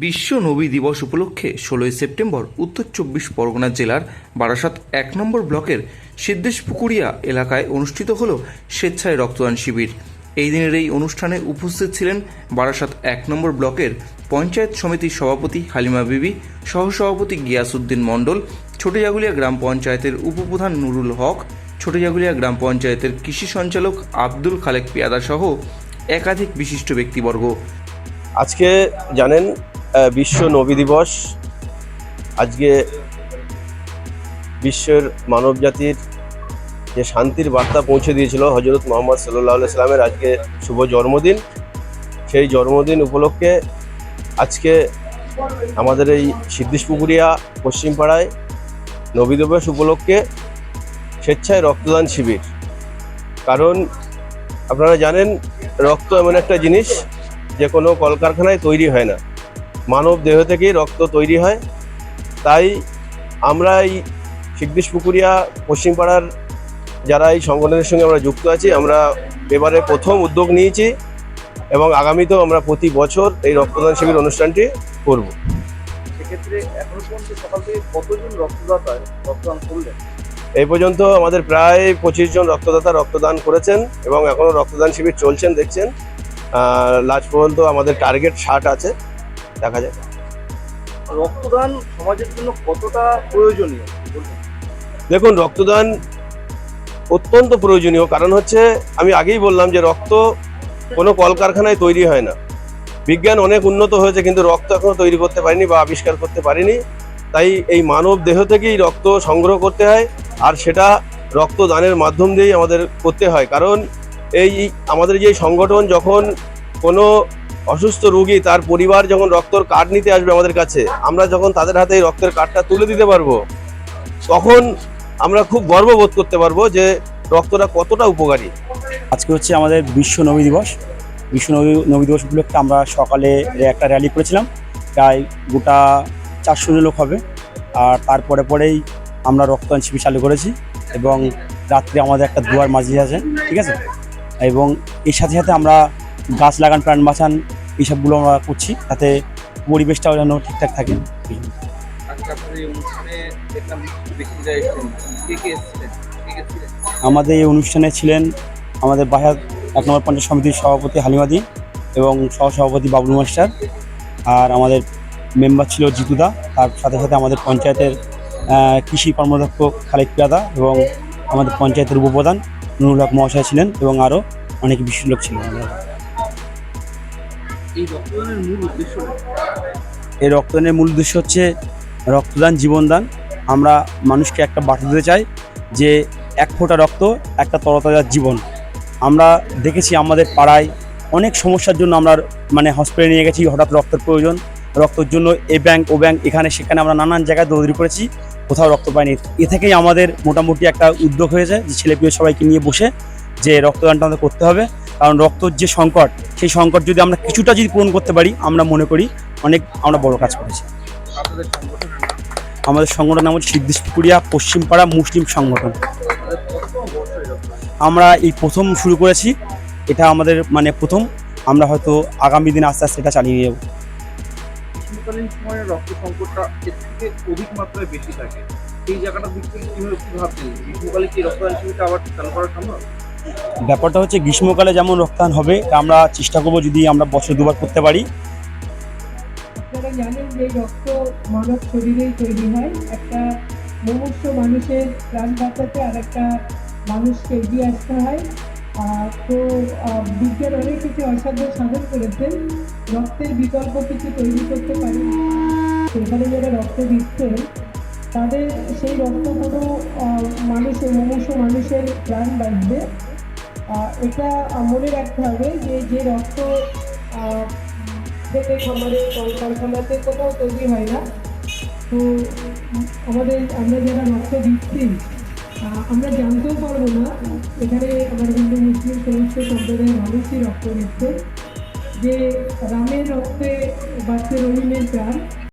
বিশ্ব নবী দিবস উপলক্ষে ষোলোই সেপ্টেম্বর উত্তর চব্বিশ পরগনা জেলার বারাসাত এক নম্বর ব্লকের সিদ্ধেশপুকুরিয়া এলাকায় অনুষ্ঠিত হল স্বেচ্ছায় রক্তদান শিবির। এই দিনের এই অনুষ্ঠানে উপস্থিত ছিলেন বারাসাত এক নম্বর ব্লকের পঞ্চায়েত সমিতির সভাপতি হালিমা বিবি, সহসভাপতি গিয়াসউদ্দিন মণ্ডল, ছোটজাগুলিয়া গ্রাম পঞ্চায়েতের উপপ্রধান নুরুল হক, ছোটজাগুলিয়া গ্রাম পঞ্চায়েতের কৃষি সঞ্চালক আব্দুল খালেক পেয়াদা সহ একাধিক বিশিষ্ট ব্যক্তিবর্গ। আজকে জানেন বিশ্ব নবী দিবস। আজকে বিশ্বের মানব জাতির যে শান্তির বার্তা পৌঁছে দিয়েছিল হজরত মোহাম্মদ সাল্লাহ সাল্লামের আজকে শুভ জন্মদিন, সেই জন্মদিন উপলক্ষে আজকে আমাদের এই সিদ্দিশপুকুরিয়া পশ্চিমপাড়ায় নবী দিবস উপলক্ষে স্বেচ্ছায় রক্তদান শিবির। কারণ আপনারা জানেন, রক্ত এমন একটা জিনিস যে কোনো কলকারখানায় তৈরি হয় না। মানব দেহ থেকেই রক্ত তৈরি হয়। তাই আমরা এই শিগদিশ পুকুরিয়া পশ্চিমপাড়ার যারা এই সংগঠনের সঙ্গে আমরা যুক্ত আছি আমরা এবারে প্রথম উদ্যোগ নিয়েছি এবং আগামীতেও আমরা প্রতি বছর এই রক্তদান শিবির অনুষ্ঠানটি করব। সেক্ষেত্রে এখনও পর্যন্ত সকাল থেকে কতজন রক্তদাতা রক্তদান করলেন? এই পর্যন্ত আমাদের প্রায় পঁচিশ জন রক্তদাতা রক্তদান করেছেন এবং এখনও রক্তদান শিবির চলছেন দেখছেন। লাস্ট পর্যন্ত আমাদের টার্গেট ষাট আছে। দেখা যায় রক্তদান সমাজের জন্য কতটা প্রয়োজনীয়? দেখুন রক্তদান অত্যন্ত প্রয়োজনীয়। কারণ হচ্ছে আমি আগেই বললাম যে রক্ত কোনো কলকারখানায় তৈরি হয় না। বিজ্ঞান অনেক উন্নত হয়েছে কিন্তু রক্ত এখনও তৈরি করতে পারেনি বা আবিষ্কার করতে পারিনি। তাই এই মানব দেহ থেকেই রক্ত সংগ্রহ করতে হয় আর সেটা রক্তদানের মাধ্যম দিয়েই আমাদের করতে হয়। কারণ এই আমাদের যে সংগঠন যখন কোনো অসুস্থ রোগী, তার পরিবার যখন রক্তর কার্ড নিতে আসবে আমাদের কাছে, আমরা যখন তাদের হাতে এই রক্তের কার্ডটা তুলে দিতে পারব, তখন আমরা খুব গর্ববোধ করতে পারব যে রক্তটা কতটা উপকারী। আজকে হচ্ছে আমাদের বিশ্ব নবী দিবস। বিশ্ব নবী নবী দিবস উপলক্ষে আমরা সকালে একটা র্যালি করেছিলাম, প্রায় গোটা চারশো লোক হবে। আর তারপরে পরেই আমরা রক্তদান শিবির চালু করেছি এবং রাত্রে আমাদের একটা দুয়ার মাঝি আছে, ঠিক আছে? এবং এর সাথে সাথে আমরা গাছ লাগান, প্রাণ বাঁচান এইসবগুলো আমরা করছি, যাতে পরিবেশটাও যেন ঠিকঠাক থাকে আমাদের এই অনুষ্ঠানে ছিলেন আমাদের বাহার এক নম্বর পঞ্চায়েত সমিতির সভাপতি হালিমাদি এবং সহসভাপতি বাবলু মাস্টার আর আমাদের মেম্বার ছিল জিতুদা তার সাথে সাথে আমাদের পঞ্চায়েতের কৃষি কর্মদক্ষ খালেক পিয়াদা এবং আমাদের পঞ্চায়েতের উপপ্রধান নুরুল হক মহাশয় ছিলেন এবং আরও অনেক বিশেষ লোক ছিলেন। এই রক্তদানের মূল উদ্দেশ্য হচ্ছে রক্তদান, জীবনদান। আমরা মানুষকে একটা বার্তা দিতে চাই যে এক ফোঁটা রক্ত, একটা তরতাজার জীবন। আমরা দেখেছি আমাদের পাড়ায় অনেক সমস্যার জন্য আমরা মানে হসপিটালে নিয়ে গেছি, হঠাৎ রক্তের প্রয়োজন। রক্তের জন্য এ ব্যাংক ও ব্যাংক এখানে সেখানে আমরা নানান জায়গায় দৌড়ি করেছি, কোথাও রক্ত পাইনি। এ থেকেই আমাদের মোটামুটি একটা উদ্যোগ হয়েছে যে ছেলেপিয়ে সবাইকে নিয়ে বসে যে রক্তদানটা আমাদের করতে হবে। কারণ রক্তর যে সংকট সেই সংকট যদি আমরা কিছুটা যদি পূরণ করতে পারি আমরা মনে করি অনেক আমরা বড় কাজ করেছি। আপনাদের সংগঠনের নাম আমাদের হচ্ছে সিদ্দিশপুরিয়া পশ্চিমপাড়া মুসলিম সংগঠন। আমরা এই প্রথম শুরু করেছি এটা আমাদের মানে প্রথম। আমরা হয়তো আগামী দিন আস্তে আস্তে এটা চালিয়ে নেব গ্রীষ্মকালীন সময়ে রক্ত সংকটটা এর থেকে অধিক মাত্রায় বেশি থাকে। এই জায়গাটার দিক থেকে কীভাবে কি ভাবছেন? গ্রীষ্মকালে কি রক্তদান শিবিরটা আবার চালু করা সম্ভব? ব্যাপারটা হচ্ছে গ্রীষ্মকালে যেমন রক্তদান হবে আমরা চেষ্টা করব যদি আমরা বছর দুবার করতে পারি। জানেন যে রক্ত শরীরেই তৈরি হয়। একটা মানুষের প্রাণ মানুষকে এগিয়ে আসতে হয়। তো বিজ্ঞান অনেক কিছু রক্তের বিকল্প কিছু তৈরি করতে পারে সেখানে যারা তাদের সেই রক্ত কোনো মানুষের মুমূর্ষ মানুষের প্রাণ বাঁচবে। এটা মনে রাখতে হবে যে যে রক্ত থেকে খামারে কলকারখানাতে কোথাও তৈরি হয় না। তো, আমাদের, আমরা যারা রক্ত দিচ্ছি আমরা জানতেও পারব না, এখানে আমার হিন্দু মুসলিম সমস্ত সম্প্রদায়ের মানুষই রক্ত দিচ্ছে। যে রামের রক্তে বাচ্চা রহিমের প্রাণ